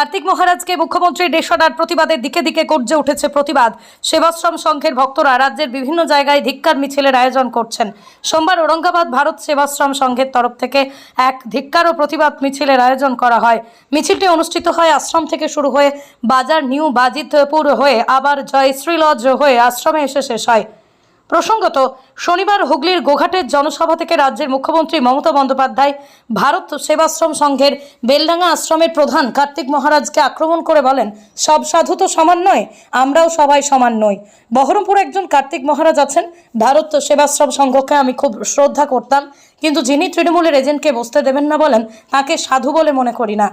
কার্তিক মহারাজকে মুখ্যমন্ত্রী ডেসনার প্রতিবাদের দিকে দিকে গর্জে উঠেছে প্রতিবাদ। সেবাশ্রম সংঘের ভক্তরা রাজ্যের বিভিন্ন জায়গায় ধিক্কার মিছিলের আয়োজন করছেন। সোমবার ঔরঙ্গাবাদ ভারত সেবাশ্রম সংঘের তরফ থেকে এক ধিক্কার ও প্রতিবাদ মিছিলের আয়োজন করা হয়। মিছিলটি অনুষ্ঠিত হয় আশ্রম থেকে শুরু হয়ে বাজার নিউ বাজিতপুর হয়ে আবার জয় শ্রীলজ হয়ে আশ্রমে এসে শেষ হয়। প্রসঙ্গত, শনিবার হুগলির গোঘাটের জনসভা থেকে রাজ্যের মুখ্যমন্ত্রী মমতা বন্দ্যোপাধ্যায় ভারত সেবাশ্রম সংঘের বেলডাঙ্গা আশ্রমের প্রধান কার্তিক মহারাজকে আক্রমণ করে বলেন, সব সাধু তো সমান নয়, আমরাও সবাই সমান নই। বহরমপুর একজন কার্তিক মহারাজ আছেন, ভারত সেবাশ্রম সংঘকে আমি খুব শ্রদ্ধা করতাম, কিন্তু যিনি তৃণমূলের এজেন্টকে বসতে দেবেন না বলেন, তাকে সাধু বলে মনে করি না।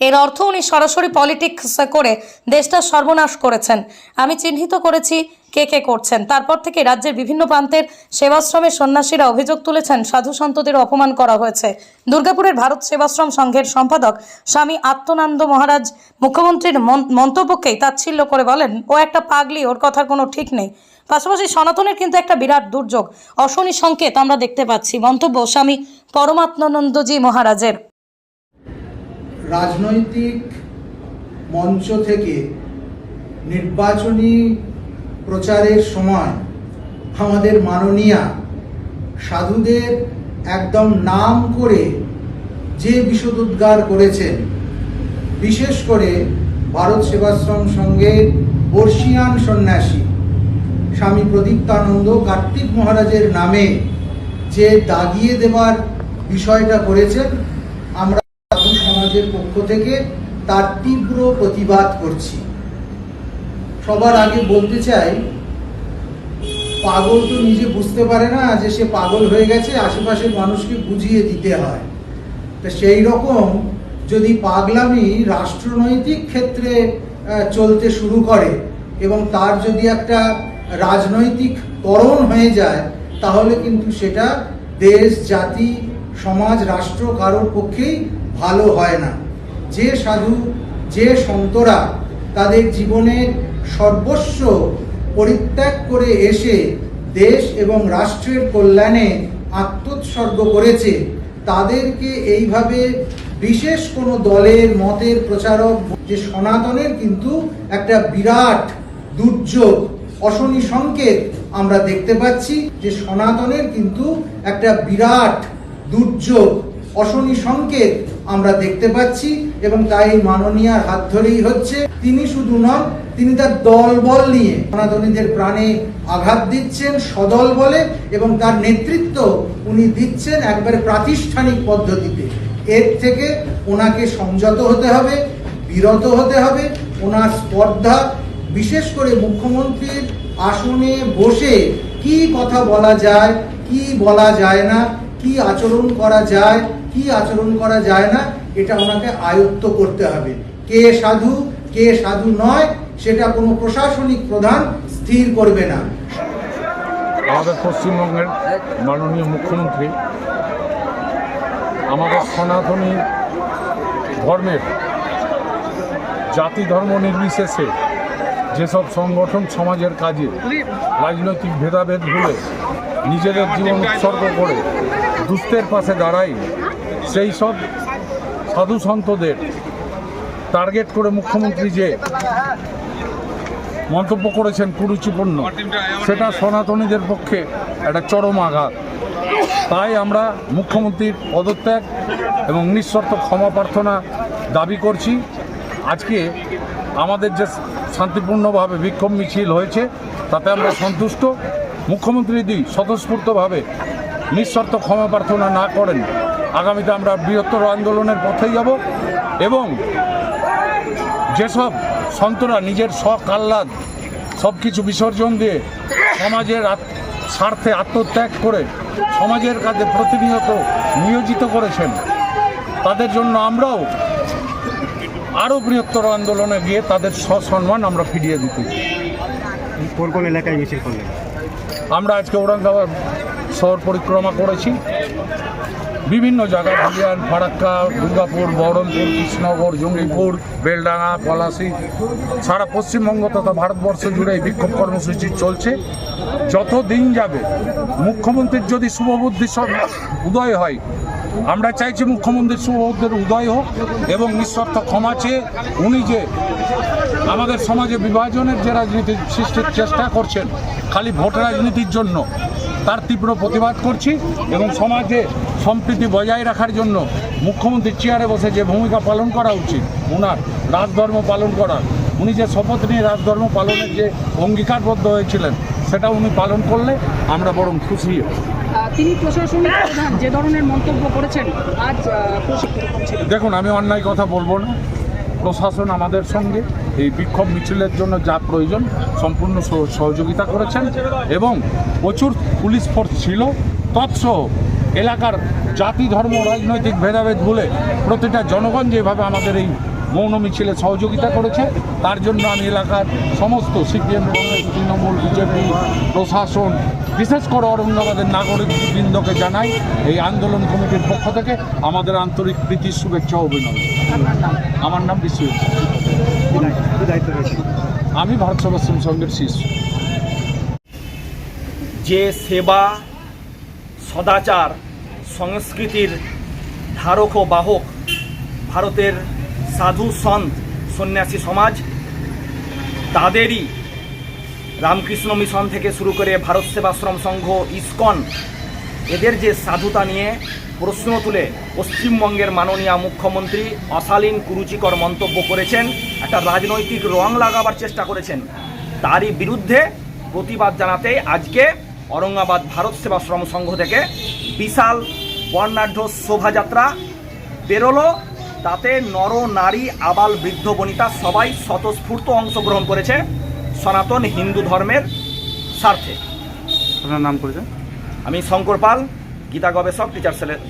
এর অর্থ উনি সরাসরি পলিটিক্স করে দেশটা সর্বনাশ করেছেন। আমি চিহ্নিত করেছি কে কে করছেন। তারপর থেকে রাজ্যের বিভিন্ন প্রান্তের সেবাশ্রমের সন্ন্যাসীরা অভিযোগ তুলেছেন, সাধু সন্তদের অপমান করা হয়েছে। দুর্গাপুরের ভারত সেবাশ্রম সংঘের সম্পাদক স্বামী আত্মনান্দ মহারাজ মুখ্যমন্ত্রীর মন- মন্তব্যকেই তাচ্ছিল্য করে বলেন, ও একটা পাগলি, ওর কথার কোনো ঠিক নেই। পাশাপাশি সনাতনের কিন্তু একটা বিরাট দুর্যোগ, অশনি সংকেত আমরা দেখতে পাচ্ছি। মন্তব্য স্বামী পরমাত্মানন্দজি মহারাজের। রাজনৈতিক মঞ্চ থেকে নির্বাচনী প্রচারের সময় আমাদের মাননীয়া সাধুদের একদম নাম করে যে বিশদ উদ্গার করেছেন, বিশেষ করে ভারত সেবাশ্রম সংঘের বর্ষিয়ান সন্ন্যাসী স্বামী প্রদীপ্তানন্দ কার্তিক মহারাজের নামে যে দাগিয়ে দেওয়ার বিষয়টা করেছেন, আমরা সমাজের পক্ষ থেকে তার তীব্র প্রতিবাদ করছি। সবার আগে বলতে চাই, পাগল তো নিজে বুঝতে পারে না যে সে পাগল হয়ে গেছে, আশেপাশের মানুষকে বুঝিয়ে দিতে হয়। তা সেই রকম যদি পাগলামি রাষ্ট্রনৈতিক ক্ষেত্রে চলতে শুরু করে এবং তার যদি একটা রাজনৈতিক করণ হয়ে যায়, তাহলে কিন্তু সেটা দেশ, জাতি, সমাজ, রাষ্ট্র কারোর পক্ষেই ভালো হয় না। যে সাধু, যে সন্তরা তাদের জীবনের সর্বস্ব পরিত্যাগ করে এসে দেশ এবং রাষ্ট্রের কল্যাণে আত্মোৎসর্গ করেছে, তাদেরকে এইভাবে বিশেষ কোনো দলের মতের প্রচারক, যে সনাতনের কিন্তু একটা বিরাট দুর্যোগ, অশনি সংকেত আমরা দেখতে পাচ্ছি, যে সনাতনের কিন্তু একটা বিরাট দুর্যোগ, অশনি সংকেত আমরা দেখতে পাচ্ছি এবং তাই মাননীয়ার হাত ধরেই হচ্ছে। তিনি শুধু নন, তিনি তার দল বল নিয়ে সনাতনীদের প্রাণে আঘাত দিচ্ছেন, সদল বলে, এবং তার নেতৃত্ব উনি দিচ্ছেন একবারে প্রাতিষ্ঠানিক পদ্ধতিতে। এর থেকে ওনাকে সংযত হতে হবে, বিরত হতে হবে, ওনার স্পর্ধা, বিশেষ করে মুখ্যমন্ত্রীর আসনে বসে কি কথা বলা যায়, কি বলা যায় না, কি আচরণ করা যায় কি আচরণ করা যায় না, এটা ওনাকে আয়ত্ত করতে হবে। কে সাধু কে সাধু নয়, সেটা কোনো প্রশাসনিক প্রধান স্থির করবে না। আমাদের পশ্চিমবঙ্গের মাননীয় মুখ্যমন্ত্রী, আমাদের সনাতনী ধর্মের জাতি ধর্ম নির্বিশেষে যেসব সংগঠন সমাজের কাজে রাজনৈতিক ভেদাভেদ ভুলে নিজেদের জীবন উৎসর্গ করে দুস্থের পাশে দাঁড়াই সেই সব সাধু সন্তদের টার্গেট করে মুখ্যমন্ত্রী যে মন্তব্য করেছেন কুরুচিপূর্ণ, সেটা সনাতনীদের পক্ষে একটা চরম আঘাত। তাই আমরা মুখ্যমন্ত্রীর পদত্যাগ এবং নিঃশর্ত ক্ষমা প্রার্থনা দাবি করছি। আজকে আমাদের যে শান্তিপূর্ণভাবে বিক্ষোভ মিছিল হয়েছে, তাতে আমরা সন্তুষ্ট। মুখ্যমন্ত্রী যদি স্বতঃস্ফূর্তভাবে নিঃশর্ত ক্ষমা প্রার্থনা না করেন আগামীতে আমরা বৃহত্তর আন্দোলনের পথে যাব এবং যেসব সন্তরা নিজের শখ আহ্লাদ সব কিছু বিসর্জন দিয়ে সমাজের স্বার্থে আত্মত্যাগ করে সমাজের কাজে প্রতিনিয়ত নিয়োজিত করেছেন তাদের জন্য আমরাও আরও বৃহত্তর আন্দোলনে গিয়ে তাদের সসম্মান আমরা ফিরিয়ে দিতে। কোন কোন এলাকায় মিছিল করলেন আমরা আজকে ঔরঙ্গাবাদ শহর পরিক্রমা করেছি বিভিন্ন জায়গায় ধুলিয়ান ফারাক্কা, দুর্গাপুর, বহরমপুর, কৃষ্ণনগর, জঙ্গিপুর, বেলডাঙ্গা, পলাশি, সারা পশ্চিমবঙ্গ তথা ভারতবর্ষ জুড়ে এই বিক্ষোভ কর্মসূচি চলছে। যত দিন যাবে, মুখ্যমন্ত্রীর যদি শুভবুদ্ধি উদয় হয়, আমরা চাইছি মুখ্যমন্ত্রীর সুবোধের উদয় হোক এবং নিঃস্বার্থ ক্ষমা চেয়ে উনি যে আমাদের সমাজে বিভাজনের যে রাজনীতি সৃষ্টির চেষ্টা করছেন, খালি ভোট রাজনীতির জন্য, তার তীব্র প্রতিবাদ করছি এবং সমাজে সম্প্রীতি বজায় রাখার জন্য মুখ্যমন্ত্রীর চেয়ারে বসে যে ভূমিকা পালন করা উচিত ওনার রাজধর্ম পালন করার। উনি যে শপথ নিয়ে রাজধর্ম পালনের যে অঙ্গীকারবদ্ধ হয়েছিলেন সেটা উনি পালন করলে আমরা বরং খুশি। তিনি প্রশাসনিক প্রধান যে ধরনের মন্তব্য করেছেন আজ দেখুন আমি অন্যায় কথা বলব না। প্রশাসন আমাদের সঙ্গে এই বিক্ষোভ মিছিলের জন্য যা প্রয়োজন সম্পূর্ণ সহ- সহযোগিতা করেছেন এবং প্রচুর পুলিশ ফোর্স ছিল। তৎসহ এলাকার জাতি, ধর্ম, রাজনৈতিক ভেদাভেদ বলে প্রতিটা জনগণ যেভাবে আমাদের এই মৌন মিছিলে সহযোগিতা করেছে, তার জন্য আমি এলাকার সমস্ত সিপিএম কংগ্রেস তৃণমূল, বিজেপি, প্রশাসন, বিশেষ করে ঔরঙ্গাবাদের নাগরিক বৃন্দকে জানাই এই আন্দোলন কমিটির পক্ষ থেকে আমাদের আন্তরিক প্রীতির শুভেচ্ছা, অভিনন্দন। আমার নাম বিশ্বজিৎ। কি আমি ভারত সেবাশ্রম সংঘের শিষ্য। যে সেবা সদাচার সংস্কৃতির ধারক ও বাহক ভারতের সাধু সন্ত সন্ন্যাসী সমাজ। তাদেরই রামকৃষ্ণ মিশন থেকে শুরু করে ভারত সেবাশ্রম সংঘ, ইসকন, এদের যে সাধুতা নিয়ে প্রশ্ন তুলে পশ্চিমবঙ্গের মাননীয় মুখ্যমন্ত্রী অশালীন কুরুচিকর মন্তব্য করেছেন, একটা রাজনৈতিক রং লাগাবার চেষ্টা করেছেন। তারই বিরুদ্ধে প্রতিবাদ জানাতে আজকে ঔরঙ্গাবাদ ভারত সেবা শ্রম সংঘ থেকে বিশাল বর্ণাঢ্য শোভাযাত্রা বেরোলো। তাতে নর নারী আবাল বৃদ্ধ বনিতা সবাই স্বতঃস্ফূর্ত অংশগ্রহণ করেছে সনাতন হিন্দু ধর্মের স্বার্থে। আপনার নাম করেছেন আমি শঙ্কর পাল গীতা গবেষক টিচার সেলের